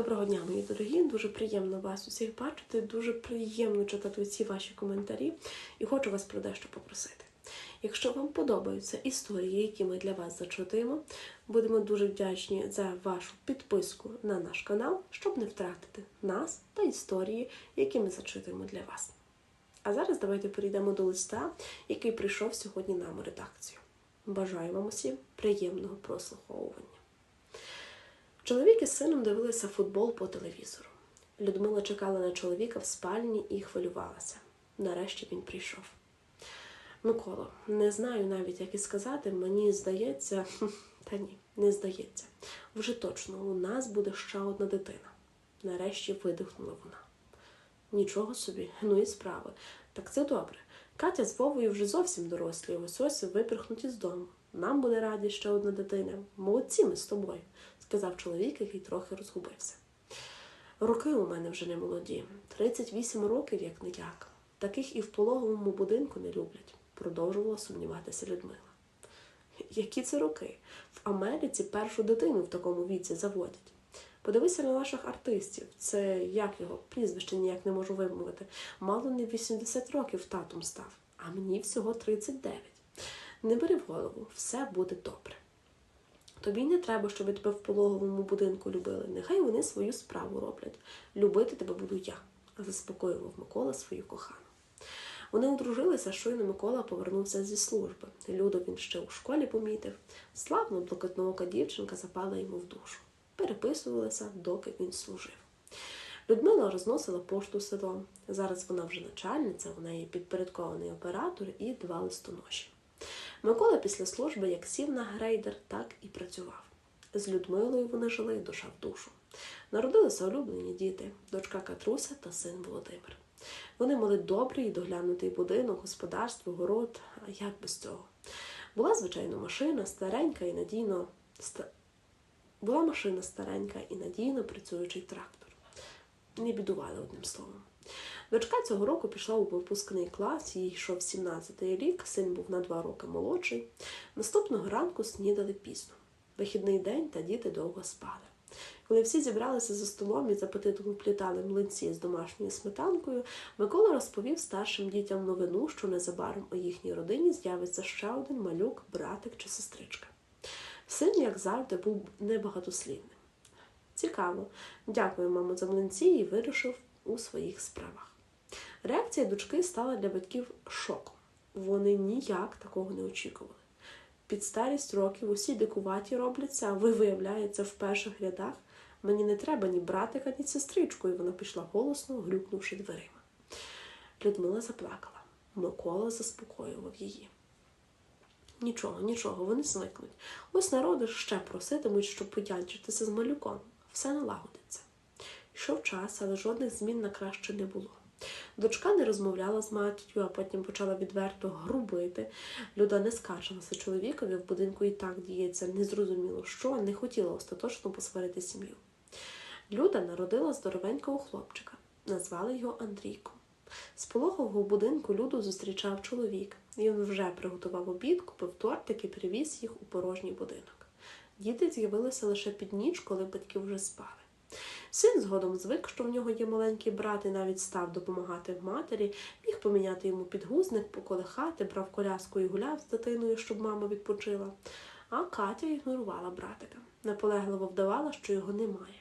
Доброго дня, мої дорогі. Дуже приємно вас усіх бачити. Дуже приємно читати всі ваші коментарі і хочу вас про дещо попросити. Якщо вам подобаються історії, які ми для вас зачитуємо, будемо дуже вдячні за вашу підписку на наш канал, щоб не втратити нас та історії, які ми зачитуємо для вас. А зараз давайте перейдемо до листа, який прийшов сьогодні нам у редакцію. Бажаю вам усім приємного прослуховування. Чоловік із сином дивилися футбол по телевізору. Людмила чекала на чоловіка в спальні і хвилювалася. Нарешті він прийшов. Миколо, не знаю навіть, як і сказати, мені здається, та ні, не здається. Вже точно у нас буде ще одна дитина. Нарешті видихнула вона. Нічого собі, ну і справи. Так це добре. Катя з Вовою вже зовсім дорослі, ось ось випірхнуті з дому. Нам буде раді ще одна дитина. Молодці ми з тобою, сказав чоловік, який трохи розгубився. Роки у мене вже не молоді. 38 років, як не як. Таких і в пологовому будинку не люблять, продовжувала сумніватися Людмила. Які це роки? В Америці першу дитину в такому віці заводять. Подивися на наших артистів. Це як його прізвище ніяк не можу вимовити. Мало не 80 років татом став, а мені всього 39. Не бери в голову, все буде добре. Тобі не треба, щоб тебе в пологовому будинку любили. Нехай вони свою справу роблять. Любити тебе буду я, заспокоював Микола свою кохану. Вони одружилися, щойно Микола повернувся зі служби. Люду він ще у школі помітив. Славно блакитноока дівчинка запала йому в душу. Переписувалися, доки він служив. Людмила розносила пошту селом. Зараз вона вже начальниця, у неї підпорядкований оператор і два листоноші. Микола після служби як сів на грейдер, так і працював. З Людмилою вони жили душа в душу. Народилися улюблені діти, дочка Катруся та син Володимир. Вони мали добрий і доглянутий будинок, господарство, город, а як без цього. Була, звичайно, машина, старенька і надійно ста... була машина старенька і надійно працюючий трактор. Не бідували одним словом. Дочка цього року пішла у випускний клас, їй йшов 17-й рік, син був на два роки молодший. Наступного ранку снідали пізно. Вихідний день та діти довго спали. Коли всі зібралися за столом і з апетитом плітали млинці з домашньою сметанкою, Микола розповів старшим дітям новину, що незабаром у їхній родині з'явиться ще один малюк, братик чи сестричка. Син, як завжди, був небагатослівним. Цікаво. Дякую, мамо, за млинці і вирушив у своїх справах. Реакція дочки стала для батьків шоком. Вони ніяк такого не очікували. Під старість років усі дикуваті робляться, а ви, виявляється, в перших рядах. Мені не треба ні братика, ні сестричку, і вона пішла голосно, грюкнувши дверима. Людмила заплакала. Микола заспокоював її. Нічого, нічого, вони звикнуть. Ось народи ще проситимуть, щоб подянчитися з малюком. Все налагодиться. Йшов час, але жодних змін на краще не було. Дочка не розмовляла з матір'ю, а потім почала відверто грубити. Люда не скаржилася чоловікові, в будинку і так діється, незрозуміло що, не хотіла остаточно посварити сім'ю. Люда народила здоровенького хлопчика, назвали його Андрійком. З пологового будинку Люду зустрічав чоловік. Він вже приготував обід, купив тортик і привіз їх у порожній будинок. Діти з'явилися лише під ніч, коли батьки вже спали. Син згодом звик, що в нього є маленький брат, і навіть став допомагати матері, міг поміняти йому підгузник, поколихати, брав коляску і гуляв з дитиною, щоб мама відпочила. А Катя ігнорувала братика, наполегливо вдавала, що його немає.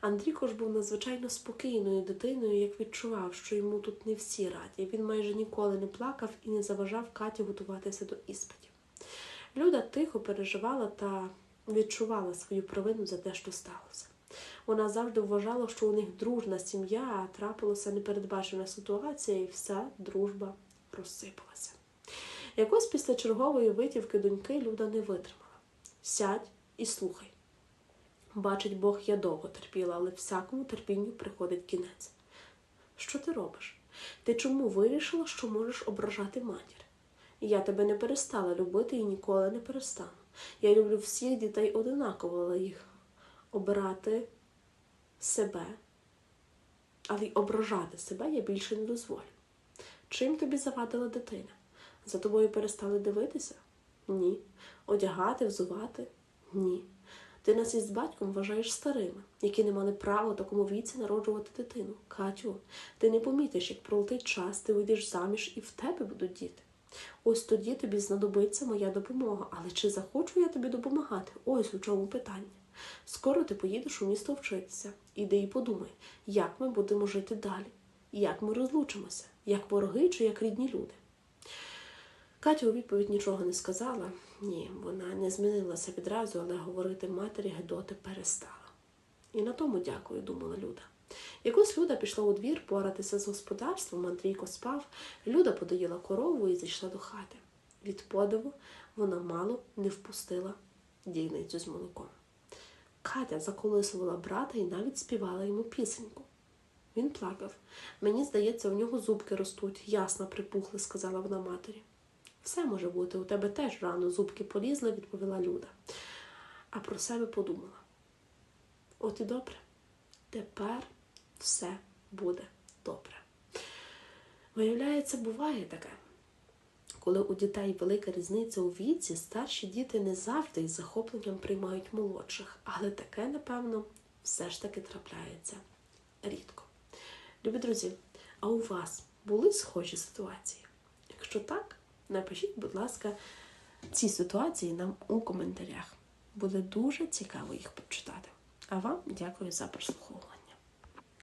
Андрійко ж був надзвичайно спокійною дитиною, як відчував, що йому тут не всі раді. Він майже ніколи не плакав і не заважав Каті готуватися до іспитів. Люда тихо переживала та відчувала свою провину за те, що сталося. Вона завжди вважала, що у них дружна сім'я, а трапилася непередбачена ситуація, і вся дружба розсипалася. Якось після чергової витівки доньки Люда не витримала. Сядь і слухай. Бачить Бог, я довго терпіла, але всякому терпінню приходить кінець. Що ти робиш? Ти чому вирішила, що можеш ображати матір? Я тебе не перестала любити і ніколи не перестану. Я люблю всіх дітей одинаково, але їх обирати себе, але й ображати себе я більше не дозволю. Чим тобі завадила дитина? За тобою перестали дивитися? Ні. Одягати, взувати? Ні. Ти нас із батьком вважаєш старими, які не мали права в такому віці народжувати дитину. Катю, ти не помітиш, як пролетить час, ти вийдеш заміж і в тебе будуть діти. Ось тоді тобі знадобиться моя допомога. Але чи захочу я тобі допомагати? Ось у чому питання. Скоро ти поїдеш у місто вчитися. Іди і подумай, як ми будемо жити далі, як ми розлучимося, як вороги чи як рідні люди. Катя у відповідь нічого не сказала. Ні, вона не змінилася відразу, але говорити матері Гедоти перестала. І на тому дякую, думала Люда. Якось Люда пішла у двір поратися з господарством, Андрійко спав, Люда подоїла корову і зайшла до хати. Від подиву вона мало не впустила дійницю з молоком. Катя заколисувала брата і навіть співала йому пісеньку. Він плакав. Мені здається, у нього зубки ростуть, ясно припухли, сказала вона матері. Все може бути, у тебе теж рано зубки полізли, відповіла Люда. А про себе подумала. От і добре, тепер все буде добре. Виявляється, буває таке. Коли у дітей велика різниця у віці, старші діти не завжди із захопленням приймають молодших, але таке, напевно, все ж таки трапляється рідко. Любі друзі, а у вас були схожі ситуації? Якщо так, напишіть, будь ласка, ці ситуації нам у коментарях. Буде дуже цікаво їх прочитати. А вам дякую за прослуховування.